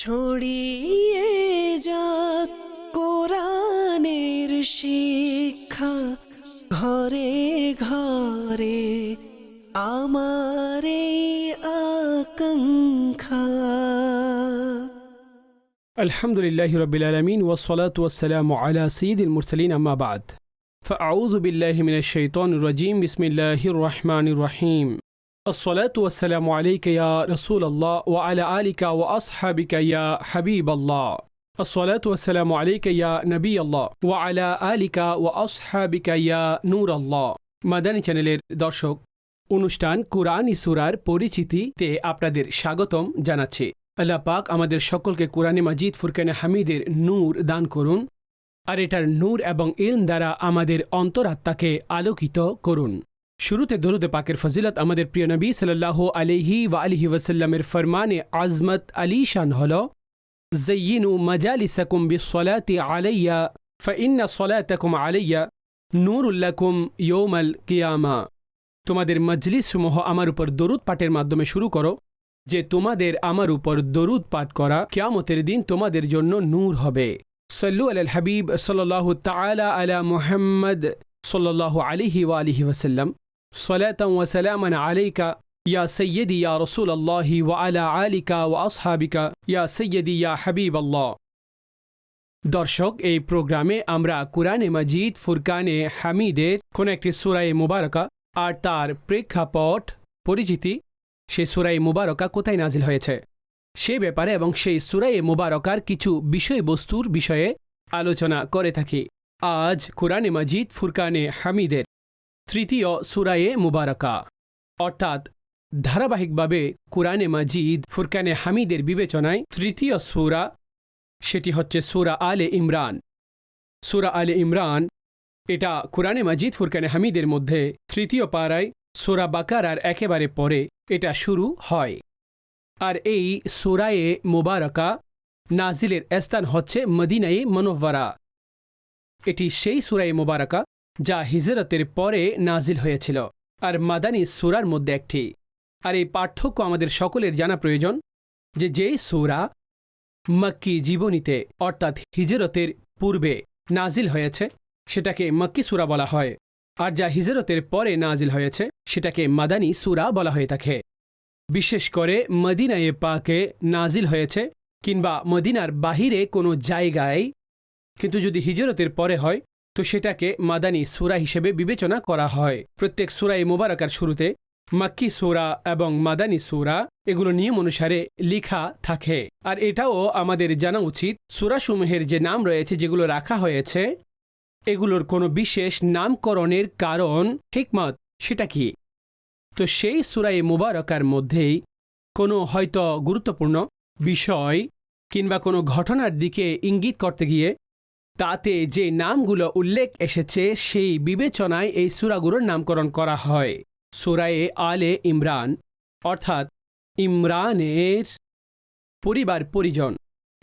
ছড়িয়ে যাক কোরআনের শিক্ষা ঘরে ঘরে আমার এই আকাঙ্ক্ষা الحمد لله رب العالمين والصلاة والسلام على سيد المرسلين أما بعد فأعوذ بالله من الشيطان الرجيم بسم الله الرحمن الرحيم الصلاة والسلام عليك يا رسول الله وعلى آلك وأصحابك يا حبيب الله الصلاة والسلام عليك يا نبي الله وعلى آلك وأصحابك يا نور الله মাদানী চ্যানেলের দর্শক অনুষ্ঠান কোরআন সুরার পরিচিতিতে আপনাদের স্বাগতম জানাচ্ছি আল্লাহ পাক আমাদের সকলকে কোরআনে মাজিদ ফুরকানে হামিদের নূর দান করুন আর এটার নূর এবং ইলম দ্বারা আমাদের অন্তরাত্মাকে আলোকিত করুন শুরুতে দরুদ পাকের ফজিলত আমাদের প্রিয় নবী সাল্লাহ আলিহি ওয়া আলিহি ওয়াসাল্লামের ফরমানে আজমত আলী শান হল জেয়িনু মজালি সকুম মজালিসাকুম বিসলাতি আলাইয়া ফাইন্না সলাতাকুম আলাইয়া নুরুল্লাকুম ইয়োমাল কিয়ামা। তোমাদের মজলিস সমূহ আমার উপর দরুদ পাঠের মাধ্যমে শুরু করো, যে তোমাদের আমার উপর দরুদ পাঠ করা ক্যামতের দিন তোমাদের জন্য নূর হবে। সল্লু আল হাবিব সাল্লাহ তালা আলা মোহাম্মদ সাল্লাহ আলিহি ওয়া আলিহি ওয়াসাল্লাম। صلاة وسلاما عليك يا سيدي يا رسول الله وعلى آلك وأصحابك يا سيدي يا حبيب الله দর্শক এই প্রোগ্রামে আমরা কুরআনে মাজিদ ফুরকানে হামিদের কোন একটি সুরায়ে মুবারকা আর তার প্রেক্ষাপট পরিচিতি সেই সুরাই মুবারকা কোথায় নাজিল হয়েছে সে ব্যাপারে এবং সেই সুরাই মুবারকার কিছু বিষয়বস্তুর বিষয়ে আলোচনা করে থাকি আজ কোরআনে মাজিদ ফুরকানে হামিদের তৃতীয় সুরায়ে মুবারকা। অর্থাৎ ধারাবাহিকভাবে কোরআনে মাজিদ ফুরকানে হামিদের বিবেচনায় তৃতীয় সুরা, সেটি হচ্ছে সুরা আলে ইমরান। সুরা আলে ইমরান, এটা কোরআনে মাজিদ ফুরকানে হামিদের মধ্যে তৃতীয় পাড়ায় সুরা বাকারার একেবারে পরে এটা শুরু হয়। আর এই সুরায়ে মোবারকা নাজিলের স্থান হচ্ছে মদিনায়ে মনোভারা এটি সেই সুরায়ে মোবারকা যা হিজরতের পরে নাজিল হয়েছিল। আর মাদানী সুরার মধ্যে একটি। আর এই পার্থক্য আমাদের সকলের জানা প্রয়োজন যে যেই সুরা মক্কি জীবনীতে, অর্থাৎ হিজরতের পূর্বে নাজিল হয়েছে, সেটাকে মক্কি সুরা বলা হয়। আর যা হিজরতের পরে নাজিল হয়েছে, সেটাকে মাদানী সুরা বলা হয়ে থাকে। বিশেষ করে মদিনায়ে পাকে নাজিল হয়েছে, কিংবা মদিনার বাহিরে কোনো জায়গায়, কিন্তু যদি হিজরতের পরে হয় তো সেটাকে মাদানী সুরা হিসেবে বিবেচনা করা হয়। প্রত্যেক সুরাই মোবারকার শুরুতে মাক্কি সুরা এবং মাদানী সুরা এগুলো নিয়ম অনুসারে লিখা থাকে। আর এটাও আমাদের জানা উচিত, সুরাসমূহের যে নাম রয়েছে, যেগুলো রাখা হয়েছে, এগুলোর কোনো বিশেষ নামকরণের কারণ, হিকমত সেটা কি? তো সেই সুরাই মুবারকার মধ্যেই কোনো হয়তো গুরুত্বপূর্ণ বিষয় কিংবা কোনো ঘটনার দিকে ইঙ্গিত করতে গিয়ে তাতে যে নামগুলো উল্লেখ এসেছে, সেই বিবেচনায় এই সুরাগুলোর নামকরণ করা হয়। সুরায়ে আলে ইমরান, অর্থাৎ ইমরানের পরিবার পরিজন।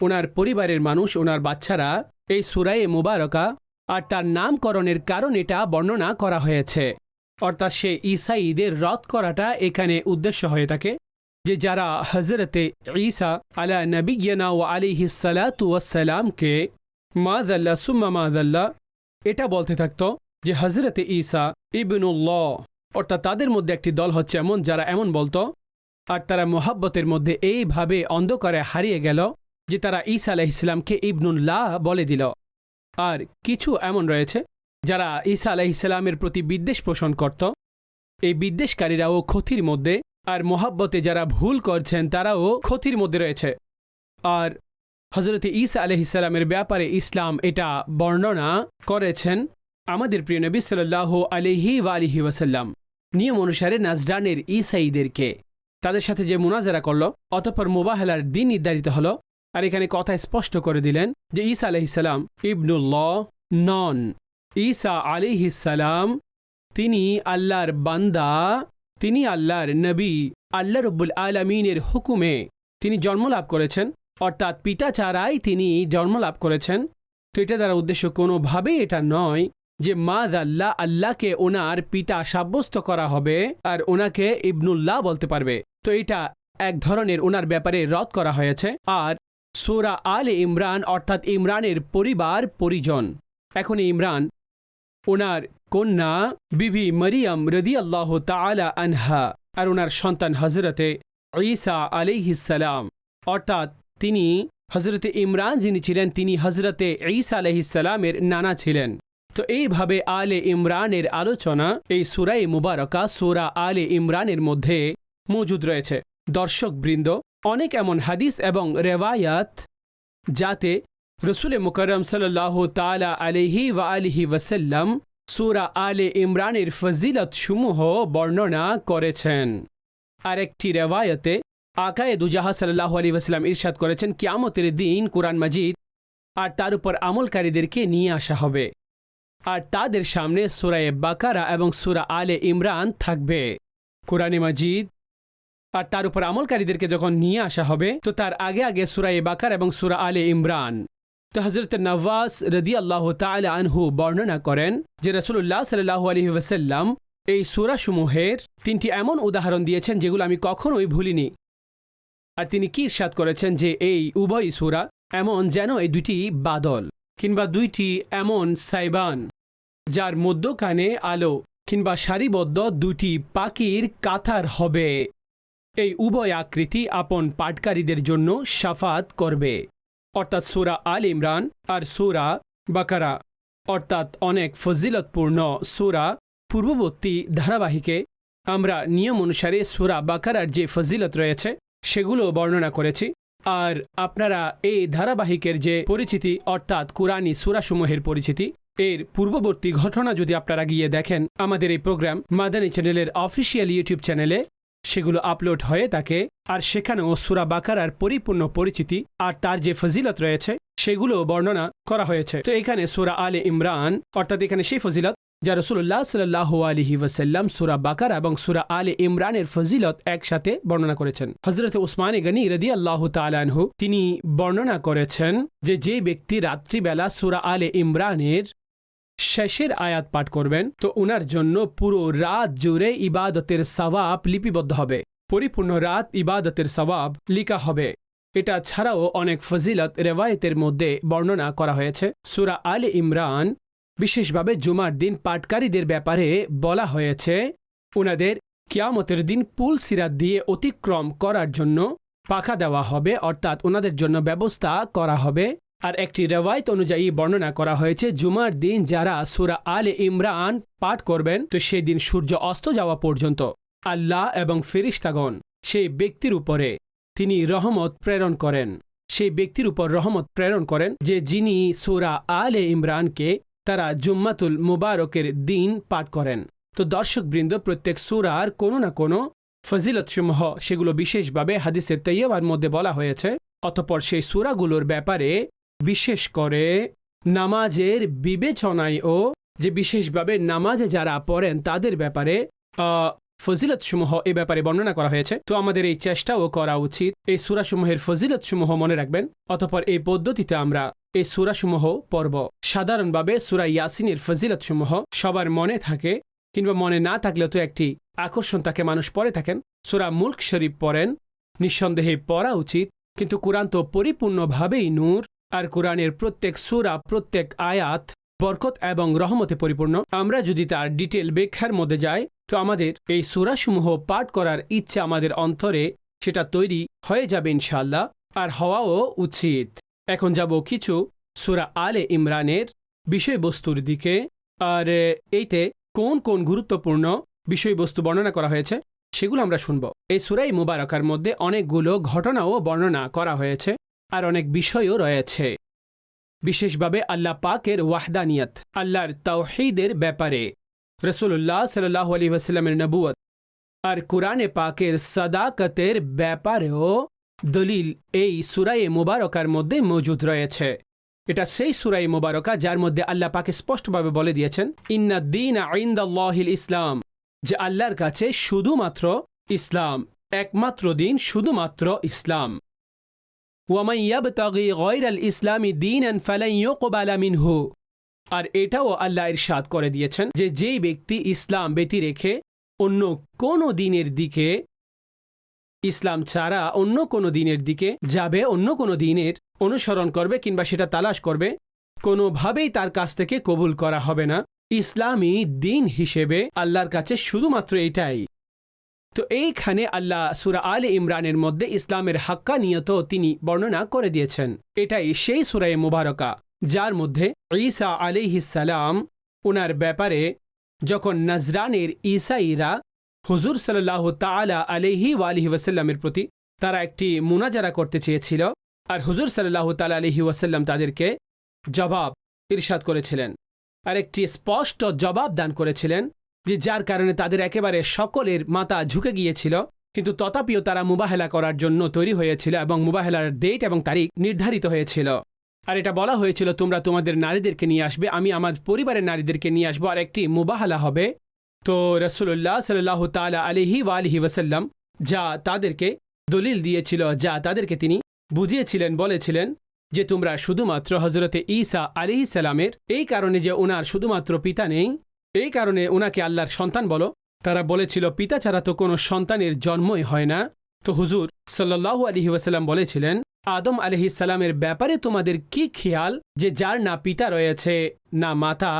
ওনার পরিবারের মানুষ ওনার বাচ্চারা এই সুরায়ে মুবারকা আর তার নামকরণের কারণ এটা বর্ণনা করা হয়েছে। অর্থাৎ সে ঈসাইদের রদ করাটা এখানে উদ্দেশ্য হয়ে থাকে যে যারা হজরতে ঈসা আলা নবিয়না ও আলিহি সালাতু ওয়াসালামকে মাদাল্লা সুম্মা মা মাদাল্লা এটা বলতে থাকত যে হজরতে ঈসা ইবনুল্লাহ, অর্থাৎ তাদের মধ্যে একটি দল হচ্ছে এমন যারা এমন বলতো, আর তারা মোহাব্বতের মধ্যে এইভাবে অন্ধকারে হারিয়ে গেল যে তারা ঈসা আলাহ ইসলামকে ইবনুল্লাহ বলে দিল। আর কিছু এমন রয়েছে যারা ঈসা আলাহ ইসলামের প্রতি বিদ্বেষ পোষণ করত। এই বিদ্বেষকারীরাও ক্ষতির মধ্যে, আর মোহাব্বতে যারা ভুল করছেন তারাও ক্ষতির মধ্যে রয়েছে। আর হজরত ঈসা আলহ ইসলামের ব্যাপারে ইসলাম এটা বর্ণনা করেছেন আমাদের প্রিয় নবী সাল্লাহ আলিহি ওয়ালিহি ওয়াসাল্লাম। নিয়ম অনুসারে নাজডানের ইসাইদেরকে তাদের সাথে যে মুনাজারা করল, অতঃপর মোবাহেলার দিন নির্ধারিত হল। আর এখানে কথা স্পষ্ট করে দিলেন যে ঈসা আলহিসাল্লাম ইবনুল্লাহ নন। ঈসা আলিহিসাল্লাম তিনি আল্লাহর বান্দা, তিনি আল্লাহর নবী, আল্লাহ রব্বুল আলমিনের হুকুমে তিনি জন্মলাভ করেছেন। অর্থাৎ পিতা ছাড়াই তিনি জন্মলাভ করেছেন। তো এটা দ্বারা উদ্দেশ্য কোনোভাবেই এটা নয় যে মাদ আল্লাহ আল্লাহকে ওনার পিতা সাব্যস্ত করা হবে আর ওনাকে ইবনুল্লাহ বলতে পারবে। তো এটা এক ধরনের ওনার ব্যাপারে রদ করা হয়েছে। আর সোরা আলে ইমরান অর্থাৎ ইমরানের পরিবার, পরিজন। এখন ইমরান, ওনার কন্যা বিবি মরিয়ম রদি আল্লাহ তালা আনহা আর ওনার সন্তান হজরতে ঈসা আলিহিসাল্লাম অর্থাৎ তিনি হজরতে ইমরান যিনি ছিলেন, তিনি হজরতে ঈসা আলহিসাল্লামের নানা ছিলেন। তো এইভাবে আলে ইমরানের আলোচনা এই সুরাই মুবারকা, সুরা আলে ইমরানের মধ্যে মজুদ রয়েছে। দর্শকবৃন্দ, অনেক এমন হাদিস এবং রেওয়ায়াত যাতে রসুল মুকরম সাল্লাহ তালা আলিহি ওয়া আলিহি ওয়াসাল্লাম সুরা আলে ইমরানের ফজিলত সমূহ বর্ণনা করেছেন। আরেকটি রেওয়ায়তে আকায়ে দুজাহা সাল্লাহ আলী ওয়াসাল্লাম ইরশাদ করেছেন, কিয়ামতের দিন কোরআন মাজিদ আর তার উপর আমলকারীদেরকে নিয়ে আসা হবে। আর তাদের সামনে সুরায়ে বাকারা এবং সুরা আলে ইমরান থাকবে। কোরআনে মাজিদ আর তার উপর আমলকারীদেরকে যখন নিয়ে আসা হবে, তো তার আগে আগে সুরায়ে বাকার এবং সুরা আলে ইমরান। তো হজরত নওয়াজ রদি আল্লাহ তালা আনহু বর্ণনা করেন যে রসুল্লাহ সাল্লাহ আলহি ওসাল্লাম এই সুরাসমূহের তিনটি এমন উদাহরণ দিয়েছেন যেগুলো আমি কখনোই ভুলিনি। আর তিনি কি ইরশাদ করেছেন যে এই উভয় সুরা এমন যেন এই দুটি বাদল কিংবা দুইটি এমন সাইবান, যার মধ্যখানে আলো কিংবা সারিবদ্ধ দুটি পাখির কাতার হবে। এই উভয় আকৃতি আপন পাটকারীদের জন্য সাফাত করবে। অর্থাৎ সুরা আল ইমরান আর সুরা বাকারা, অর্থাৎ অনেক ফজিলতপূর্ণ সুরা পূর্ববর্তী ধারাবাহিকে আমরা নিয়ম অনুসারে সুরা বাকারার যে ফজিলত রয়েছে সেগুলো বর্ণনা করেছি। আর আপনারা এই ধারাবাহিকের যে পরিচিতি, অর্থাৎ কুরআনী সুরাসমূহের পরিচিতি, এর পূর্ববর্তী ঘটনা যদি আপনারা গিয়ে দেখেন, আমাদের এই প্রোগ্রাম মাদানী চ্যানেলের অফিসিয়াল ইউটিউব চ্যানেলে সেগুলো আপলোড হয়ে থাকে। আর সেখানেও সুরা বাকারার পরিপূর্ণ পরিচিতি আর তার যে ফজিলত রয়েছে সেগুলো বর্ণনা করা হয়েছে। তো এখানে সুরা আলে ইমরান, অর্থাৎ এখানে সেই ফজিলত যা রসুল্লাহ সাল্লাহ আলহি ওয়াসাল্লাম সুরা বাকার এবং সুরা আলে ইমরানের ফজিলত একসাথে বর্ণনা করেছেন। হজরত উসমানে গনি রদি আল্লাহ তালানহু তিনি বর্ণনা করেছেন যে যে ব্যক্তি রাত্রিবেলা সুরা আলে ইমরানের শেষের আয়াত পাঠ করবেন, তো উনার জন্য পুরো রাত জুড়ে ইবাদতের সওয়াব লিপিবদ্ধ হবে। পরিপূর্ণ রাত ইবাদতের সওয়াব লিখা হবে। এটা ছাড়াও অনেক ফজিলত রেওয়ায়তের মধ্যে বর্ণনা করা হয়েছে। সুরা আলে ইমরান বিশেষভাবে জুমার দিন পাটকারীদের ব্যাপারে বলা হয়েছে, উনাদের কিয়ামতের দিন পুল সিরাত দিয়ে অতিক্রম করার জন্য পাখা দেওয়া হবে, অর্থাৎ ওনাদের জন্য ব্যবস্থা করা হবে। আর একটি রেওয়ায়ত অনুযায়ী বর্ণনা করা হয়েছে, জুমার দিন যারা সুরা আলে ইমরান পাঠ করবেন, তো সেই দিন সূর্য অস্ত যাওয়া পর্যন্ত আল্লাহ এবং ফেরিস্তাগণ সেই ব্যক্তির উপরে তিনি রহমত প্রেরণ করেন। সেই ব্যক্তির উপর রহমত প্রেরণ করেন যে যিনি সুরা আলে ইমরানকে তারা জুম্মাতুল মুবারকের দিন পাঠ করেন। তো দর্শকবৃন্দ, প্রত্যেক সুরার কোনো না কোনো ফজিলতসমূহ, সেগুলো বিশেষভাবে হাদিসের তৈয়বার মধ্যে বলা হয়েছে। অতপর সেই সুরাগুলোর ব্যাপারে বিশেষ করে নামাজের বিবেচনায় ও যে বিশেষভাবে নামাজে যারা পড়েন, তাদের ব্যাপারে ফজিলতসমূহ এ ব্যাপারে বর্ণনা করা হয়েছে। তো আমাদের এই চেষ্টাও করা উচিত। এই সুরাসমূহের ফজিলতসমূহ মনে রাখবেন। অতপর এই পদ্ধতিতে আমরা এই সুরাসমূহ পর্ব। সাধারণভাবে সুরা ইয়াসিনের ফজিলতসমূহ সবার মনে থাকে কিংবা মনে না থাকলেও তো একটি আকর্ষণ তাকে মানুষ পড়ে থাকেন। সুরা মুল্ক শরীফ পড়েন, নিঃসন্দেহে পড়া উচিত, কিন্তু কোরআন তো পরিপূর্ণভাবেই নূর, আর কোরআনের প্রত্যেক সুরা, প্রত্যেক আয়াত বরকত এবং রহমতে পরিপূর্ণ। আমরা যদি তার ডিটেল ব্যাখ্যার মধ্যে যাই, তো আমাদের এই সুরাসমূহ পাঠ করার ইচ্ছা আমাদের অন্তরে সেটা তৈরি হয়ে যাবে ইনশাল্লাহ আর হওয়াও উচিত। এখন যাব কিছু সুরা আলে ইমরানের বিষয়বস্তুর দিকে। আর, এইতে কোন কোন গুরুত্বপূর্ণ বিষয়বস্তু বর্ণনা করা হয়েছে সেগুলো আমরা শুনব। এই সুরাই মুবারকার মধ্যে অনেকগুলো ঘটনাও বর্ণনা করা হয়েছে আর অনেক বিষয়ও রয়েছে। বিশেষভাবে আল্লাহ পাকের ওয়াহদানিয়ত, আল্লাহর তাওহিদের ব্যাপারে। রসুল্লাহ সাল্লাহ আলী ওয়াসাল্লামের নবুয়ত আর কোরআনে পাকের সাদাকতের ব্যাপারেও দলিল এই সুরাই মোবারকার মধ্যে মজুদ রয়েছে। এটা সেই সুরাই মোবারকা যার মধ্যে আল্লাহ পাকে স্পষ্টভাবে বলে দিয়েছেন, ইন্না দিন আইন্দাল্লাহিল ইসলাম যে আল্লাহর কাছে শুধুমাত্র ইসলাম, একমাত্র দিন শুধুমাত্র ইসলাম। ইসলামি দীনান ফালান ইউকবালা মিনহু আর এটাও আল্লাহ ইরশাদ করে দিয়েছেন যে যেই ব্যক্তি ইসলাম ব্যতি রেখে অন্য কোন দিনের দিকে ইসলাম ছাড়া অন্য কোনো দিনের দিকে যাবে, অন্য কোনো দিনের অনুসরণ করবে কিংবা সেটা তালাশ করবে, কোনোভাবেই তার কাছ থেকে কবুল করা হবে না। ইসলামী দিন হিসেবে আল্লাহর কাছে শুধুমাত্র এটাই। তো এইখানে আল্লাহ সুরা আল ইমরানের মধ্যে ইসলামের হাক্কানিয়ত তিনি বর্ণনা করে দিয়েছেন। এটাই সেই সুরায় মুবারকা, যার মধ্যে ঈসা আলিহিসাল্লাম ওনার ব্যাপারে যখন নজরানের ঈসাইরা হুজুর সাল্লাহ তালা আলহি ওয়ালিহি ওয়াসাল্লামের প্রতি তারা একটি মুনাজারা করতে চেয়েছিল আর হুজুর সাল্লাহ তালা আলহি ওয়াসাল্লাম তাদেরকে জবাব ইরশাদ করেছিলেন আর একটি স্পষ্ট জবাব দান করেছিলেন যে যার কারণে তাদের একেবারে সকলের মাথা ঝুঁকে গিয়েছিল, কিন্তু তথাপিও তারা মুবাহেলা করার জন্য তৈরি হয়েছিল এবং মুবাহেলার ডেট এবং তারিখ নির্ধারিত হয়েছিল। আর এটা বলা হয়েছিল, তোমরা তোমাদের নারীদেরকে নিয়ে আসবে, আমি আমার পরিবারের নারীদেরকে নিয়ে আসব, আর একটি মুবাহালা হবে তো রসুল্লাহ সাল্লাহ তালা আলিহি ওয়ালিহি ওয়াসাল্লাম যা তাদেরকে দলিল দিয়েছিল, যা তাদেরকে তিনি বুঝিয়েছিলেন, বলেছিলেন যে তোমরা শুধুমাত্র হজরতে ঈসা আলিহি সালামের এই কারণে যে ওনার শুধুমাত্র পিতা নেই, এই কারণে ওনাকে আল্লাহর সন্তান বলো। তারা বলেছিল, পিতা ছাড়া তো কোনো সন্তানের জন্মই হয় না। তো হুজুর সাল্লাহু আলহি ওয়াসাল্লাম বলেছিলেন, আদম আলহিসাল্লামের ব্যাপারে তোমাদের কি খেয়াল যে যার না পিতা রয়েছে, না মাতা?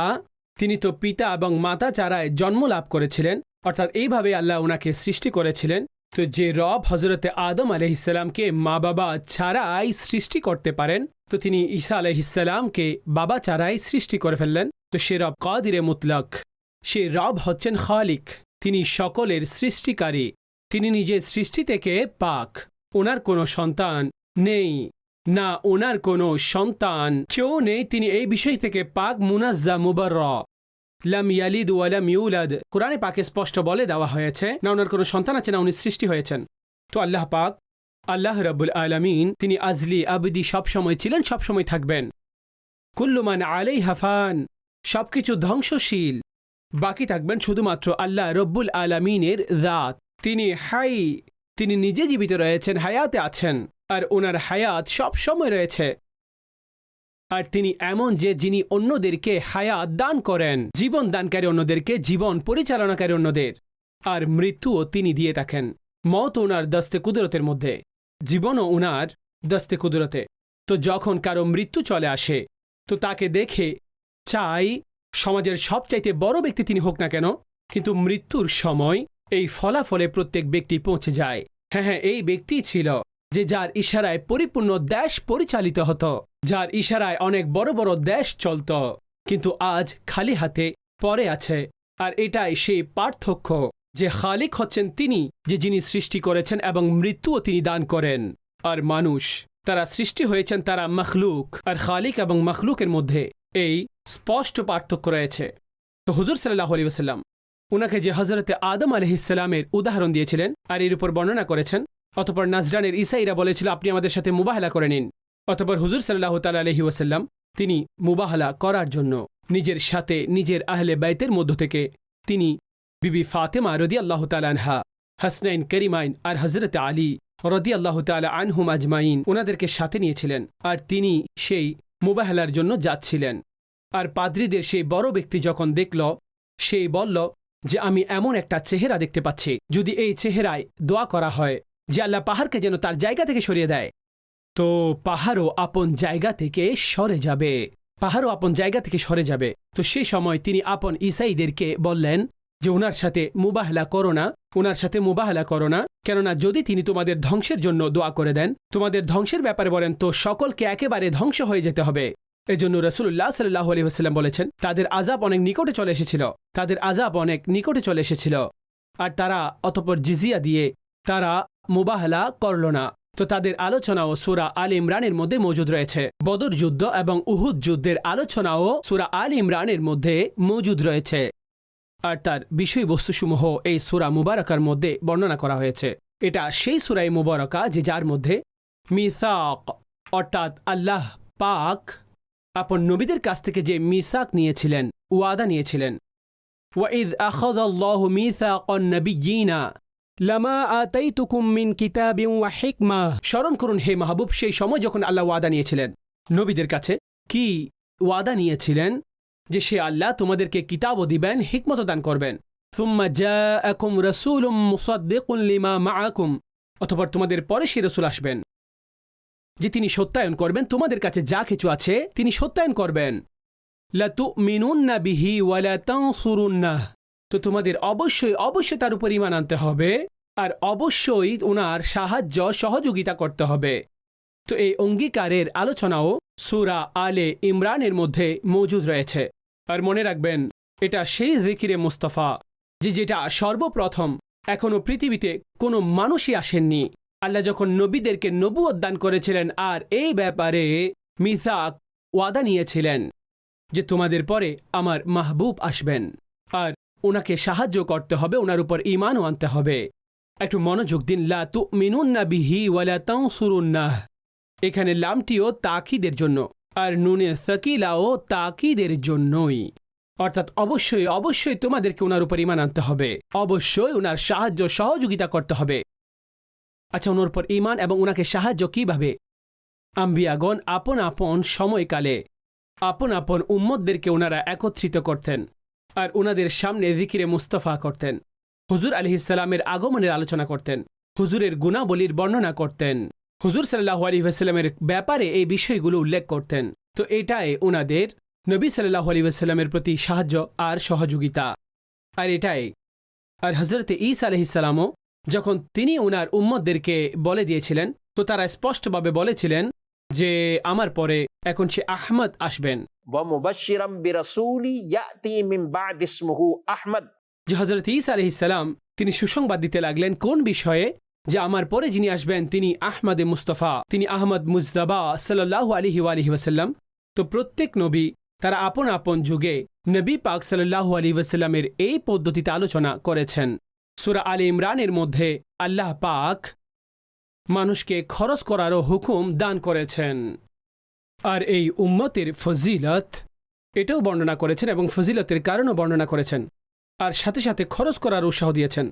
তিনি তো পিতা এবং মাতা চারায় জন্ম লাভ করেছিলেন, অর্থাৎ এইভাবে আল্লাহ ওনাকে সৃষ্টি করেছিলেন, তো যে রব হজরতে আদম আলহিসাল্লামকে মা বাবা ছাড়াই সৃষ্টি করতে পারেন, তো তিনি ঈসা আলহিসাল্লামকে বাবা চারাই সৃষ্টি করে ফেললেন, তো সে রব কাদিরে মুতলক, সে রব হচ্ছেন খালিক, তিনি সকলের সৃষ্টিকারী, তিনি নিজের সৃষ্টি থেকে পাক, ওনার কোনো সন্তান নেই, না ওনার কোনো সন্তান, কেউ নেই, তিনি এই বিষয় থেকে পাক মুনাজ্জা মুবার লাম ইয়ালিদ ওয়ালাম ইউলাদ। কোরআনে পাকে স্পষ্ট বলে দেওয়া হয়েছে, না ওনার কোনো সন্তান আছে, না উনি সৃষ্টি হয়েছেন। তো আল্লাহ পাক, আল্লাহ রাব্বুল আলামিন, তিনি আজলি আবদি সবসময় ছিলেন, সবসময় থাকবেন। কুল্লুমান আলাই হাফান সবকিছু ধ্বংসশীল। বাকি থাকবেন শুধুমাত্র আল্লাহ রব্বুল আলামিনের রাত তিনি হাই, তিনি নিজে জীবিত রয়েছেন, হায়াতে আছেন। আর ওনার হায়াত সব সময় রয়েছে। আর তিনি এমন যে যিনি অন্যদেরকে হায়াত দান করেন, জীবন দানকারী অন্যদেরকে জীবন পরিচালনাকারী অন্যদের। আর মৃত্যুও তিনি দিয়ে থাকেন। মত ওনার দস্তে কুদরতের মধ্যে, জীবনও ওনার দস্তে কুদরতে। তো যখন কারও মৃত্যু চলে আসে, তো তাকে দেখে চাই সমাজের সবচাইতে বড় ব্যক্তি তিনি হোক না কেন, কিন্তু মৃত্যুর সময় এই ফলাফলে প্রত্যেক ব্যক্তি পৌঁছে যায়। হ্যাঁ হ্যাঁ এই ব্যক্তি ছিল যে যার ইশারায় পরিপূর্ণ দেশ পরিচালিত হতো, যার ইশারায় অনেক বড় বড় দেশ চলত, কিন্তু আজ খালি হাতে পরে আছে। আর এটাই সেই পার্থক্য যে খালিক হচ্ছেন তিনি, যে যিনি সৃষ্টি করেছেন এবং মৃত্যুও তিনি দান করেন। আর মানুষ, তারা সৃষ্টি হয়েছেন তারা মখলুক, আর খালিক এবং মখলুকের মধ্যে এই স্পষ্ট পার্থক্য রয়েছে। তো হুজুর সাল্লাহ আলী ওসাল্লাম ওনাকে যে হজরতে আদম আলহিসাল্লামের উদাহরণ দিয়েছিলেন, আর এর উপর বর্ণনা করেছেন অতপর নাজরানের ইসাইরা বলেছিল, আপনি আমাদের সাথে মুবাহলা করে নিন। অতপর হুজুর সাল্লাহ তালা আলহি ওয়াসাল্লাম তিনি মুবাহলা করার জন্য নিজের সাথে নিজের আহলে বাইতের মধ্য থেকে তিনি বিবি ফাতেমা রদি আল্লাহ তালানহা হাসনাইন করিমাইন আর হজরত আলী রদি আল্লাহ তালা আনহুম আজমাইন ওনাদেরকে সাথে নিয়েছিলেন আর তিনি সেই মুবাহলার জন্য যাচ্ছিলেন। আর পাদ্রীদের সেই বড় ব্যক্তি যখন দেখল, সেই বলল যে, আমি এমন একটা চেহারা দেখতে পাচ্ছি, যদি এই চেহারায় দোয়া করা হয় যে আল্লাহ পাহাড়কে যেন তার জায়গা থেকে সরিয়ে দেয়। তো পাহাড়ও আপন জায়গা থেকে সরে যাবে। পাহাড়ও আপন জায়গা থেকে সরে যাবে। তো সেই সময় তিনি আপন ইসাইদেরকে বললেন যে ওনার সাথে মুবাহলা করো না ওনার সাথে মুবাহলা করো না। কেননা যদি তিনি তোমাদের ধ্বংসের জন্য দোয়া করে দেন, তোমাদের ধ্বংসের ব্যাপারে বলেন, তো সকলকে একেবারে ধ্বংস হয়ে যেতে হবে। এজন্য রসুল্লাহ সাল্লাহ আলী হাসাল্লাম বলেছেন, তাদের আজাব অনেক নিকটে চলে এসেছিল। তাদের আজাব অনেক নিকটে চলে এসেছিল। আর তারা অতপর জিজিয়া দিয়ে তারা মুবাহলা করল না তো তাদের আলোচনাও সুরা আল ইমরানের মধ্যে মজুদ রয়েছে। বদর যুদ্ধ এবং উহুদ যুদ্ধের আলোচনাও সুরা আল ইমরানের মধ্যে মজুদ রয়েছে। আর তার বিষয়বস্তুসমূহ এই সুরা মুবারকার মধ্যে বর্ণনা করা হয়েছে। এটা সেই সুরাই মুবারকা যে যার মধ্যে মিসাক, অর্থাৎ আল্লাহ পাক আপন নবীদের কাছ থেকে যে মিসাক নিয়েছিলেন, ওয়াদা নিয়েছিলেন। ওয়াঈদ ওয়াইদ আখাদাল্লাহু মিসাকান নাবিয়্যিনা লামা স্মরণ করুন হে মাহবুব, সেই সময় যখন আল্লাহ ওয়াদা নিয়েছিলেন। নবীদের কাছে, কি ওয়াদা নিয়েছিলেন যে সে আল্লাহ তোমাদেরকে কিতাবও দিবেন হিকমত দান করবেন? সুম্মা জা রসুলুম মা আকুম অথবা তোমাদের পরে সে রসুল আসবেন, যে তিনি সত্যায়ন করবেন। তোমাদের কাছে যা কিছু আছে, তিনি সত্যায়ন করবেন। লাতু তো তোমাদের অবশ্যই অবশ্যই তার উপর ইমান আনতে হবে আর অবশ্যই ওনার সাহায্য, সহযোগিতা করতে হবে। তো এই অঙ্গীকারের আলোচনাও সুরা আলে ইমরানের মধ্যে মজুদ রয়েছে। আর মনে রাখবেন, এটা সেই জিকিরে মুস্তফা, যে যেটা সর্বপ্রথম এখনও পৃথিবীতে কোনো মানুষই আসেননি। আল্লাহ যখন নবীদেরকে নবু দান করেছিলেন আর এই ব্যাপারে মিসাক ওয়াদা নিয়েছিলেন যে তোমাদের পরে আমার মাহবুব আসবেন। আর ওনাকে সাহায্য করতে হবে ওনার উপর ইমানও আনতে হবে। একটু মনোযোগ দিন, লা তু মিনুন্না বিহি ওয়ালা তাঁসুরুন্নাহ এখানে লামটিও তাকিদের জন্য, আর নুনে সকিলাও তাকিদের জন্যই। অর্থাৎ অবশ্যই অবশ্যই তোমাদেরকে ওনার উপর ইমান আনতে হবে। অবশ্যই ওনার সাহায্য, সহযোগিতা করতে হবে। আচ্ছা ওনার উপর ইমান এবং ওনাকে সাহায্য কীভাবে? আম্বিয়াগণ আপন আপন সময়কালে, আপন আপন উম্মতদেরকে ওনারা একত্রিত করতেন। আর ওনাদের সামনে জিকিরে মুস্তফা করতেন। হুজুর আলহিসাল্লামের আগমনের আলোচনা করতেন। হুজুরের গুণাবলীর বর্ণনা করতেন। হুজুর সাল্লাহ আলী ওয়াসাল্লামের ব্যাপারে এই বিষয়গুলো উল্লেখ করতেন। তো এটাই ওনাদের নবী সাল্লাহ আলী প্রতি সাহায্য আর সহযোগিতা। আর এটাই। আর হজরত ঈসা আলহিসাল্লামও যখন তিনি ওনার উম্মতদেরকে বলে দিয়েছিলেন, তো তারা স্পষ্টভাবে বলেছিলেন যে, আমার পরে এখন সে আহমদ আসবেন। ওয়ামুবাশিরাম বিরাসুলি ইয়াতি মিম আহমদ যে হজরত ইসা তিনি সুসংবাদ দিতে লাগলেন কোন বিষয়ে? যে আমার পরে যিনি আসবেন, তিনি আহমদে মুস্তফা, তিনি আহমদ মুজদাবা সাল্লাহু আলহি আলহি ওয়াসাল্লাম। তো প্রত্যেক নবী তারা আপন আপন যুগে নবী পাক সাল্লাহু আলী ওয়াসাল্লামের এই পদ্ধতিতে আলোচনা করেছেন। সুরা আলী ইমরানের মধ্যে আল্লাহ পাক মানুষকে খরচ করারও হুকুম দান করেছেন। আর এই উম্মতের ফজিলত, এটাও বর্ণনা করেছেন এবং ফজিলতের কারণও বর্ণনা করেছেন। আর সাথে সাথে খরচ করার উৎসাহ দিয়েছেন।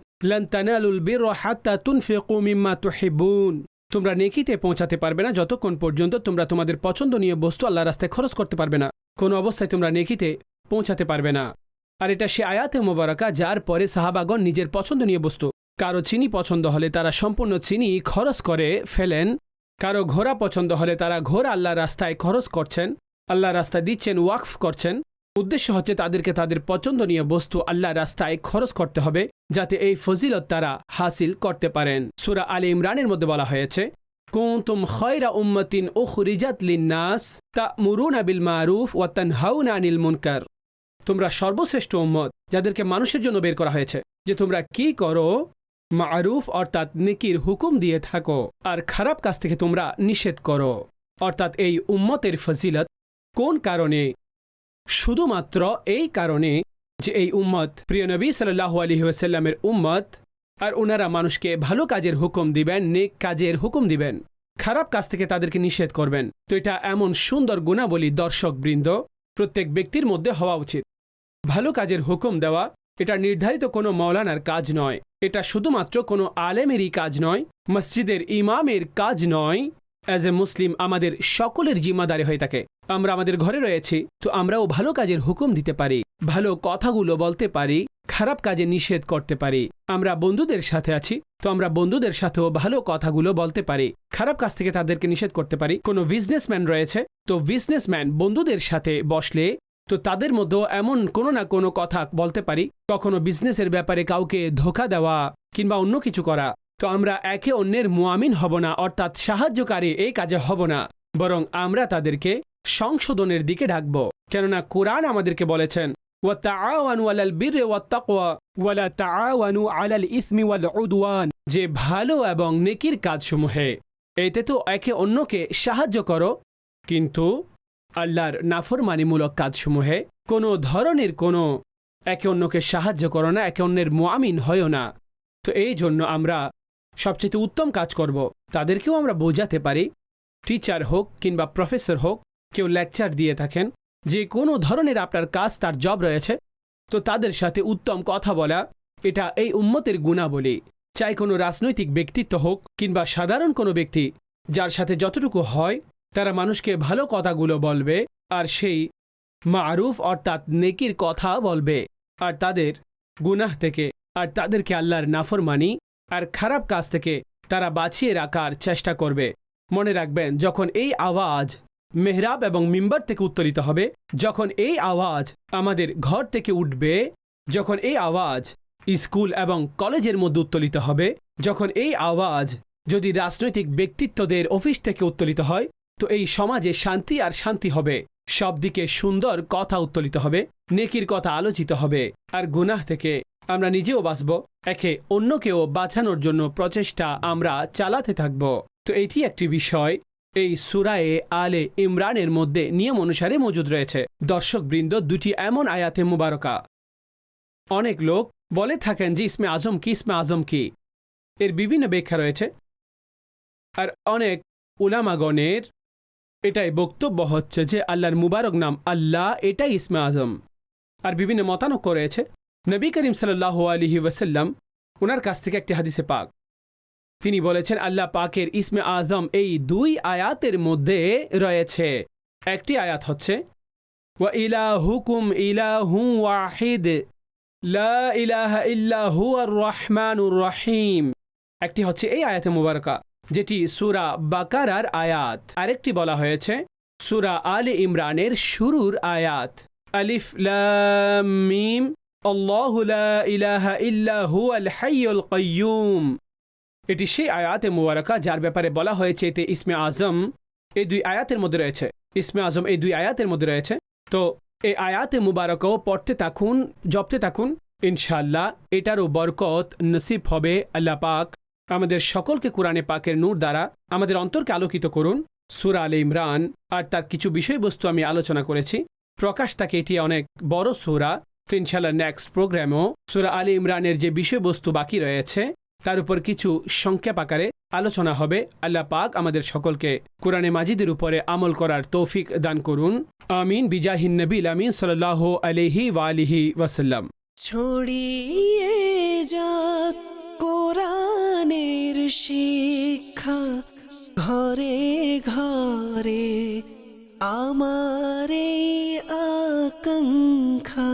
তোমরা নেকিতে পৌঁছাতে পারবে না যতক্ষণ পর্যন্ত তোমরা তোমাদের পছন্দনীয় বস্তু আল্লাহ রাস্তায় খরচ করতে পারবে না। কোনো অবস্থায় তোমরা নেকিতে পৌঁছাতে পারবে না। আর এটা সে আয়াতে মোবারকা, যার পরে সাহাবাগণ নিজের পছন্দনীয় বস্তু, কারও চিনি পছন্দ হলে তারা সম্পূর্ণ চিনি খরচ করে ফেলেন কারও ঘোড়া পছন্দ হলে তারা ঘোড়া আল্লাহ রাস্তায় খরচ করছেন আল্লাহ রাস্তায় দিচ্ছেন, ওয়াকফ করছেন। উদ্দেশ্য হচ্ছে তাদেরকে তাদের পছন্দনীয় বস্তু আল্লাহ রাস্তায় খরচ করতে হবে, যাতে এই ফজিলত তারা হাসিল করতে পারেন। সুরা আলী ইমরানের মধ্যে বলা হয়েছে, কুনতুম খয়রা উম্মাতিন উখরিজাত লিন্নাস তা'মুরুনা বিল মারুফ ওয়া তানহাউনা আনিল মুনকার। তোমরা সর্বশ্রেষ্ঠ উম্মত, যাদেরকে মানুষের জন্য বের করা হয়েছে, যে তোমরা কি করো? মারুফ অর্থাৎ নেকির হুকুম দিয়ে থাকো আর খারাপ কাজ থেকে তোমরা নিষেধ করো। অর্থাৎ এই উম্মতের ফজিলত কোন কারণে? শুধুমাত্র এই কারণে যে এই উম্মত প্রিয় নবী সাল্লাহ আলী উম্মত আর ওনারা মানুষকে ভালো কাজের হুকুম দিবেন, নেক কাজের হুকুম দিবেন, খারাপ কাজ থেকে তাদেরকে নিষেধ করবেন। তো এটা এমন সুন্দর গুণাবলী দর্শক বৃন্দ প্রত্যেক ব্যক্তির মধ্যে হওয়া উচিত। ভালো কাজের হুকুম দেওয়া এটা নির্ধারিত কোনো মৌলানার কাজ নয়। এটা শুধুমাত্র কোনো আলেমেরই কাজ নয়, মসজিদের ইমামের কাজ নয়। অ্যাজ এ মুসলিম আমাদের সকলের জিম্মাদারি হয়ে থাকে। আমরা আমাদের ঘরে রয়েছি, তো আমরাও ভালো কাজের হুকুম দিতে পারি, ভালো কথাগুলো বলতে পারি, খারাপ কাজে নিষেধ করতে পারি। আমরা বন্ধুদের সাথে আছি, তো আমরা বন্ধুদের সাথেও ভালো কথাগুলো বলতে পারি, খারাপ কাজ থেকে তাদেরকে নিষেধ করতে পারি। কোনো বিজনেসম্যান রয়েছে, তো বিজনেসম্যান বন্ধুদের সাথে বসলে তো তাদের মধ্যেও এমন কোনো না কোনো কথা বলতে পারি, কখনো বিজনেসের ব্যাপারে কাউকে ধোকা দেওয়া কিংবা অন্য কিছু করা। তো আমরা একে অন্যের মোয়ামিন হব না, অর্থাৎ সাহায্যকারী এই কাজে হব না, বরং আমরা তাদেরকে সংশোধনের দিকে ডাকব কেননা কোরআন আমাদেরকে বলেছেন যে ভালো এবং নেকির কাজসমূহে। এতে তো একে অন্যকে সাহায্য করো, কিন্তু আল্লাহর নাফরমানিমূলক কাজসমূহে কোনো ধরনের কোনো একে অন্যকে সাহায্য করো না, একে অন্যের মুয়ামিন হয়ও না। তো এই জন্য আমরা সবচেয়ে উত্তম কাজ করব। তাদেরকেও আমরা বোঝাতে পারি, টিচার হোক কিংবা প্রফেসর হোক, কেউ লেকচার দিয়ে থাকেন, যে কোনো ধরনের আপনার কাজ তার জব রয়েছে, তো তাদের সাথে উত্তম কথা বলা, এটা এই উম্মতের গুণাবলী। চাই কোনো রাজনৈতিক ব্যক্তিত্ব হোক কিংবা সাধারণ কোনো ব্যক্তি, যার সাথে যতটুকু হয় তারা মানুষকে ভালো কথাগুলো বলবে, আর সেই মারুফ অর্থাৎ নেকির কথা বলবে। আর তাদের গুনাহ থেকে, আর তাদেরকে আল্লাহর নাফরমানি, আর খারাপ কাজ থেকে তারা বাঁচিয়ে রাখার চেষ্টা করবে। মনে রাখবেন, যখন এই আওয়াজ মেহরাব এবং মিম্বার থেকে উত্তরিত হবে, যখন এই আওয়াজ আমাদের ঘর থেকে উঠবে, যখন এই আওয়াজ স্কুল এবং কলেজের মধ্যে উত্তোলিত হবে, যখন এই আওয়াজ যদি রাজনৈতিক ব্যক্তিত্বদের অফিস থেকে উত্তোলিত হয় তো এই সমাজে শান্তি আর শান্তি হবে। সব দিকে সুন্দর কথা উত্তোলিত হবে, নেকির কথা আলোচিত হবে, আর গুনাহ থেকে আমরা নিজেও বাঁচব, একে অন্যকেও বাঁচানোর জন্য প্রচেষ্টা আমরা চালাতে থাকব। তো এটি একটি বিষয়, এই সুরায়ে আলে ইমরানের মধ্যে নিয়ম অনুসারে মজুদ রয়েছে। দর্শকবৃন্দ, দুটি এমন আয়াতে মুবারকা। অনেক লোক বলে থাকেন যে, ইসমে আজম কি, ইসমে আজম কি? এর বিভিন্ন ব্যাখ্যা রয়েছে। আর অনেক উলামাগণের এটাই বক্তব্য হচ্ছে যে আল্লাহর মুবারক নাম আল্লাহ, এটাই ইসমে আজম। আর বিভিন্ন মতানক রয়েছে। নবী করিম সাল্লাহ আলহি ওয়াসাল্লাম ওনার কাছ থেকে একটি হাদিসে পাক। তিনি বলেছেন, আল্লাহ পাকের ইসমে আজম এই দুই আয়াতের মধ্যে রয়েছে। একটি আয়াত হচ্ছে, ওয়া ইলাহুকুম ইলাহু ওয়াহিদ, লা ইলাহা ইল্লা হুয়ার রহমানুর রহিম। একটি হচ্ছে এই আয়াতে মুবারকা। যেটি সুরা বাকারার আয়াত। আরেকটি বলা হয়েছে, সুরা আলে ইমরানের শুরুর আয়াত। আলিফ মিম এটি সেই আয়াতে মুবারকা যার ব্যাপারে বলা হয়েছে এতে ইসমে আজম এই দুই আয়াতের মধ্যে রয়েছে। ইসমে আজম এই দুই আয়াতের মধ্যে রয়েছে। তো এই আয়াতে মুবারকও পড়তে থাকুন, জপতে থাকুন ইনশাল্লাহ এটারও বরকত নসিব হবে আল্লাহ পাক আমাদের সকলকে কোরআনে পাকের নূর দ্বারা আমাদের অন্তরকে আলোকিত করুন। সুরা আলে ইমরান, আর তার কিছু বিষয়বস্তু আমি আলোচনা করেছি। প্রকাশ তাকে এটি অনেক বড় সুরা। ইনশাল্লাহ নেক্সট প্রোগ্রামেও সুরা আলী ইমরানের যে বিষয়বস্তু বাকি রয়েছে, তার উপর কিছু সংক্ষেপ আকারে আলোচনা হবে। আল্লাহ পাক আমাদের সকলকে কোরআনে মাজিদের উপরে আমল করার তৌফিক দান করুন। আমিন। বিজাহিন নবীল আমিন সাল্লাহ আলহি ওয়ালিহি ওয়াসাল্লাম। ছড়িয়ে কোরআনের শিক্ষা ঘরে ঘরে আমার আকাঙ্ক্ষা।